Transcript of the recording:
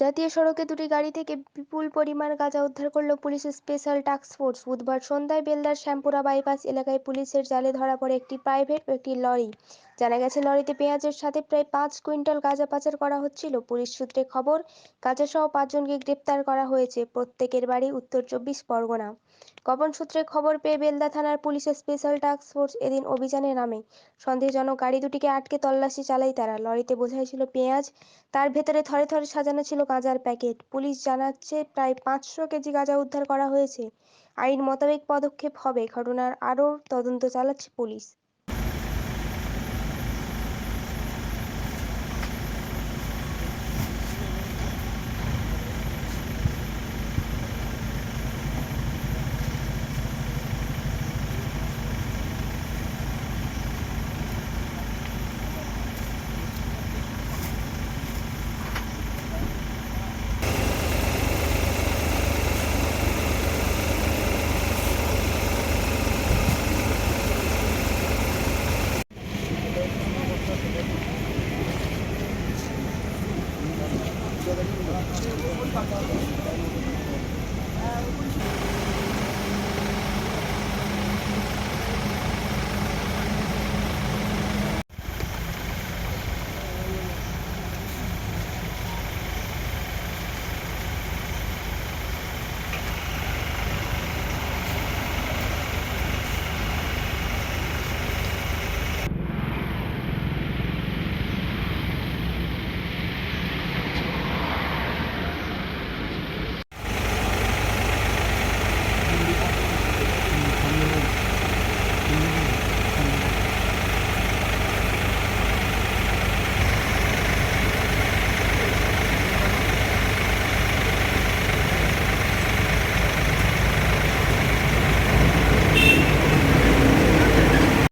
জাতীয় সড়কে দুটি গাড়ি থেকে বিপুল পরিমাণ গাঁজা উদ্ধার করল পুলিশের স্পেশাল টাস্ক ফোর্স। বুধবার সন্ধ্যায় বেলদার শ্যামপুরা বাইপাস এলাকায় পুলিশের জালে ধরা পড়ে একটি প্রাইভেট ও একটি লরি। জানা গেছে, লরিতে পেঁয়াজের সাথে প্রায় পাঁচ কুইন্টাল গাঁজা পাচার করা হচ্ছিল। পুলিশ সূত্রে খবর, গাঁজাসহ পাঁচজনকে গ্রেপ্তার করা হয়েছে। প্রত্যেকের বাড়ি উত্তর চব্বিশ পরগনা। গোপন সূত্রে খবর পেয়ে বেলদা থানার পুলিশের স্পেশাল টাস্ক ফোর্স এদিন অভিযানে নামে। সন্দেহজনক গাড়ি দুটিকে আটকে তল্লাশি চালায় তারা। লরিতে বোঝাই ছিল পেঁয়াজ। তার ভেতরে থরে থরে সাজানো ছিল গাঁজার প্যাকেট। পুলিশ জানাচ্ছে প্রায় পাঁচশো কেজি গাঁজা উদ্ধার করা হয়েছে। আইন মোতাবেক পদক্ষেপ হবে। ঘটনার আরও তদন্ত চালাচ্ছে পুলিশ। Eu vou